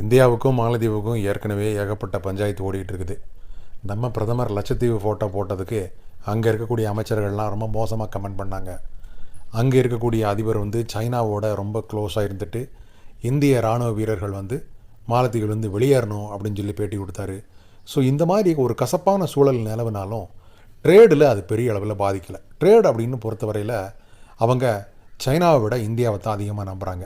இந்தியாவுக்கும் மாலத்தீவுக்கும் ஏற்கனவே ஏகப்பட்ட பஞ்சாயத்து ஓடிக்கிட்டு இருக்குது நம்ம பிரதமர் லட்சத்தீவு ஃபோட்டோ போட்டதுக்கு அங்கே இருக்கக்கூடிய அமைச்சர்கள்லாம் ரொம்ப மோசமாக கமெண்ட் பண்ணாங்க. அங்கே இருக்கக்கூடிய அதிபர் வந்து சைனாவோட ரொம்ப க்ளோஸாக இருந்துட்டு இந்திய இராணுவ வீரர்கள் வந்து மாலத்தீவுலேருந்து வெளியேறணும் அப்படின்னு சொல்லி பேட்டி கொடுத்தாரு. ஸோ இந்த மாதிரி ஒரு கசப்பான சூழல் நிலவுனாலும் ட்ரேடில் அது பெரிய அளவில் பாதிக்கலை. ட்ரேட் அப்படின்னு பொறுத்தவரையில் அவங்க சைனாவை விட இந்தியாவை தான் அதிகமாக நம்புகிறாங்க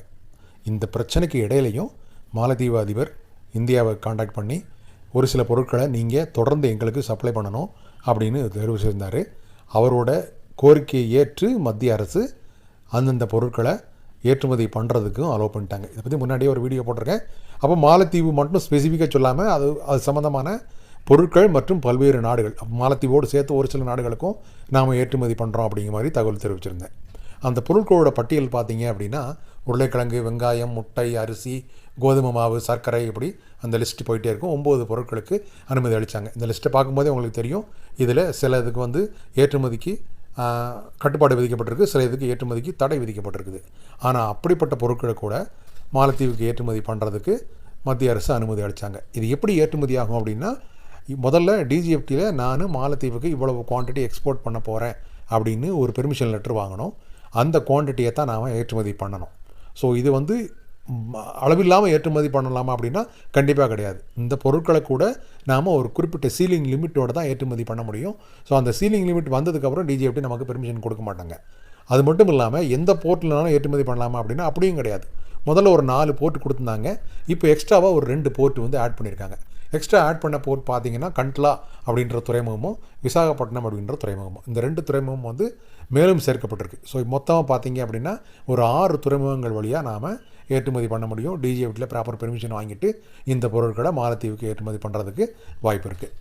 இந்த பிரச்சனைக்கு இடையிலையும் மாலத்தீவு அதிபர் இந்தியாவை காண்டாக்ட் பண்ணி ஒரு சில பொருட்களை நீங்கள் தொடர்ந்து எங்களுக்கு சப்ளை பண்ணணும் அப்படின்னு தெரிவிச்சிருந்தார் அவரோட கோரிக்கையை ஏற்று மத்திய அரசு அந்தந்த பொருட்களை ஏற்றுமதி பண்ணுறதுக்கும் அலோவ் பண்ணிட்டாங்க. இதை பற்றி முன்னாடியே ஒரு வீடியோ போட்டிருக்கேன். அப்போ மாலத்தீவு மட்டும் ஸ்பெசிஃபிக்காக சொல்லாமல் அது அது சம்மந்தமான பொருட்கள் மற்றும் பல்வேறு நாடுகள் மாலத்தீவோடு சேர்த்து ஒரு சில நாடுகளுக்கும் நாம் ஏற்றுமதி பண்ணுறோம் அப்படிங்கிற மாதிரி தகவல் தெரிவிச்சிருந்தேன். அந்த பொருட்களோட பட்டியல் பார்த்தீங்க அப்படின்னா உருளைக்கிழங்கு வெங்காயம் முட்டை அரிசி கோதுமை மாவு சர்க்கரை இப்படி அந்த லிஸ்ட்டு போயிட்டே இருக்கும். ஒம்பது பொருட்களுக்கு அனுமதி அளித்தாங்க இந்த லிஸ்ட்டை பார்க்கும்போதே உங்களுக்கு தெரியும். இதில் சில இதுக்கு வந்து ஏற்றுமதிக்கு கட்டுப்பாடு விதிக்கப்பட்டிருக்கு. சில இதுக்கு ஏற்றுமதிக்கு தடை விதிக்கப்பட்டிருக்குது. ஆனால் அப்படிப்பட்ட பொருட்களை கூட மாலத்தீவுக்கு ஏற்றுமதி பண்ணுறதுக்கு மத்திய அரசு அனுமதி அளித்தாங்க இது எப்படி ஏற்றுமதி ஆகும் அப்படின்னா முதல்ல டிஜிஎஃப்டியில் நான் மாலத்தீவுக்கு இவ்வளவு குவான்டிட்டி எக்ஸ்போர்ட் பண்ண போகிறேன் அப்படின்னு ஒரு பெர்மிஷன் லெட்டர் வாங்கணும். அந்த குவான்டிட்டியை தான் நாம் ஏற்றுமதி பண்ணணும். ஸோ இது வந்து அளவில்லாமல் ஏற்றுமதி பண்ணலாமா அப்படின்னா கண்டிப்பாக கிடையாது. இந்த பொருட்களை கூட நாம் ஒரு குறிப்பிட்ட சீலிங் லிமிட்டோடு தான் ஏற்றுமதி பண்ண முடியும். ஸோ அந்த சீலிங் லிமிட் வந்ததுக்கப்புறம் டிஜிஎஃப்டி நமக்கு பெர்மிஷன் கொடுக்க மாட்டாங்க. அது மட்டும் இல்லாமல் எந்த போர்ட்லனாலும் ஏற்றுமதி பண்ணலாமா அப்படின்னா அப்படியும் கிடையாது. முதல்ல ஒரு நாலு போர்ட் கொடுத்துருந்தாங்க. இப்போ எக்ஸ்ட்ராவாக ஒரு ரெண்டு போர்ட் வந்து ஆட் பண்ணியிருக்காங்க எக்ஸ்ட்ரா ஆட் பண்ண போர் பார்த்தீங்கன்னா கண்ட்லா அப்படின்ற துறைமுகமும் விசாகப்பட்டினம் அப்படின்ற துறைமுகமும். இந்த ரெண்டு துறைமுகமும் வந்து மேலும் சேர்க்கப்பட்டிருக்கு. ஸோ மொத்தமாக பார்த்தீங்க அப்படின்னா ஒரு ஆறு துறைமுகங்கள் வழியாக நாம் ஏற்றுமதி பண்ண முடியும். டிஜிஎஃப்டியில் ப்ராப்பர் பெர்மிஷன் வாங்கிட்டு இந்த பொருட்களை மாலத்தீவுக்கு ஏற்றுமதி பண்ணுறதுக்கு வாய்ப்பு இருக்குது